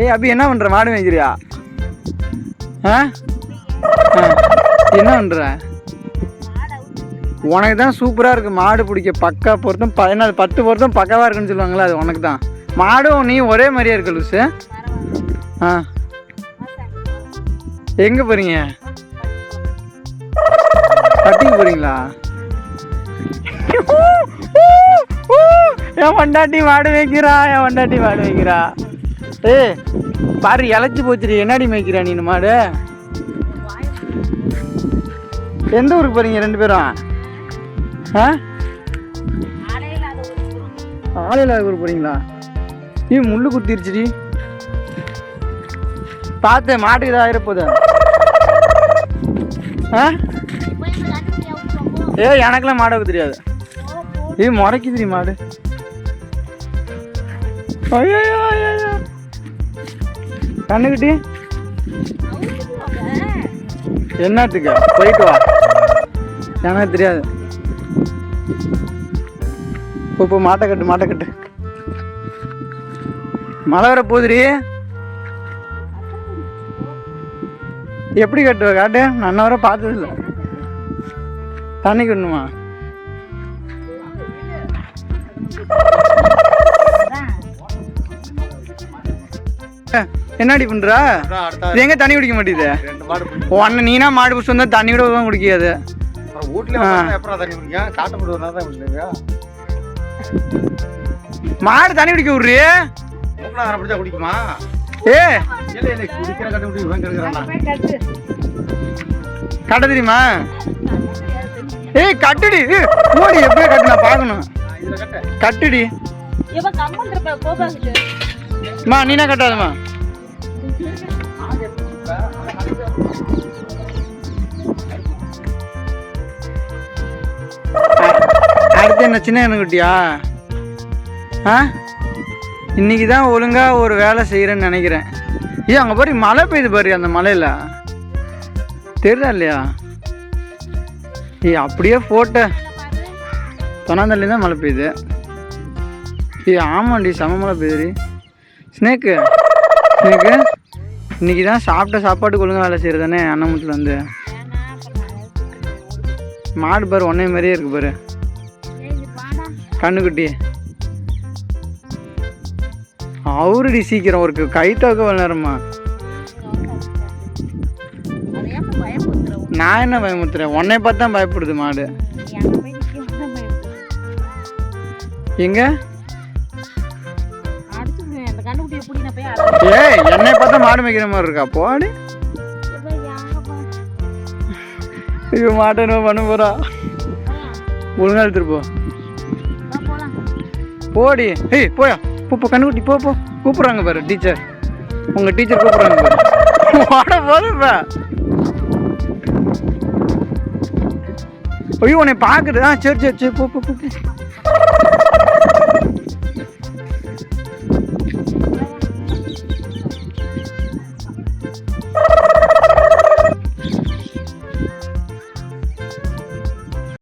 ஏய் அபி என்ன பண்ணுற மாடு மேய்க்கிறியா? ஆ? ஆ. என்ன பண்ணுற உனக்கு தான் சூப்பராக இருக்குது மாடு பிடிக்க பக்கா பொருத்தம் பதினாலு பத்து பொருத்தம் பக்காவாக இருக்குன்னு சொல்லுவாங்களே அது உனக்கு தான் மாடும் நீ ஒரே மாதிரியா இருக்க லூசு? ஆ. எங்கே போகிறீங்க பட்டிக்கு போகிறீங்களா என் வண்டாட்டி மாடு வைக்கிறா என் வண்டாட்டி மாடு வைக்கிறா ஏய் பாரு இழைச்சி போச்சுடி என்னடி மேய்க்கிற நீ மாடு? எந்த ஊருக்கு போறீங்க ரெண்டு பேரும்? ஆ? ஆலையில ஊருக்கு போறீங்களா? நீ முள்ளு குத்திருச்சுடி. பார்த்து மாட்டுக்கு ஏதாவது இருப்போது ஆ? ஏ எனக்கெல்லாம் மாடு வைக்க தெரியாது. ஏ முறைக்குதுடி மாடு. ஐயோ ஐயோ கண்ணுக்குட்டி என்னத்துக்கு? போயிட்டு வா. எனக்கு தெரியாது. இப்போ மாட்டை கட்டு மாட்டை கட்டு. மழை வர போகுதுடி. எப்படி கட்டுவ காட்டு? நான் வர பார்த்ததில்ல. தண்ணி கட்டணுமா என்னடி பண்ற? இது எங்க தண்ணி குடிக்க மாட்டேங்குது? ரெண்டு மாடு பிடிக்கும் ஓ அண்ணன் நீனா மாடு பிடிச்சி வந்தா தண்ணி கூட தான் குடிக்காது. மாடு தண்ணி குடிக்க விட்றி மூக்கல வர பிடிச்சா குடிக்குமா? ஏ. இல்ல இல்ல குடிக்கிற கட்டு தெரியுமா? ஏய் கட்டுடி. ஓடி எப்படியே கட்டு நான் பார்க்கணும். கட்டுடி. மா நீனா கட்டாதம்மா. அடுத்து என்ன சின்ன குட்டியா ஆ? இன்னைக்கு தான் ஒழுங்கா ஒரு வேலை செய்கிறேன்னு நினைக்கிறேன். ஏன் அங்கே பாரு மழை பெய்யுது பாரு அந்த மலையில். தெரியுதா இல்லையா? ஏ அப்படியே போட்ட. தொனாந்தள்ளி தான் மழை பெய்யுது. ஏய் ஆமாண்டி சம மழை பெய்யுது. ஸ்னேக்கு. ஸ்னேக்கு? இன்னைக்கு தான் சாப்பிட்ட சாப்பாட்டுக்கு ஒழுங்கா வேலை செய்கிறதானே அன்னமுத்தில் வந்து மாடு பாரு ஒன்னே மாதிரியே இருக்கு பாரு. கண்ணுக்குட்டி அவருடி சீக்கிரம் ஒரு கை தோக்க நேரமா? நான் என்ன பயமுத்துறேன் உன்னை பார்த்து தான் பயப்படுது மாடு. எங்க? ஏய் என்னை பார்த்தா மாடு மேய்க்கிற மாதிரி இருக்கா? போடி ஐயோ மாட்டை என்ன பண்ண போறா? ஒழுங்கா எடுத்துட்டு போடி ஏய் போயா. போ போ கண்ணுக்குட்டி போ போ. கூப்பிட்றாங்க பாரு டீச்சர். உங்க டீச்சர் கூப்பிட்றாங்க பாரு. வாட போதுப்ப ஐயோ உன்னை பார்க்குது. ஆ சரி சரி சரி போ போ போ.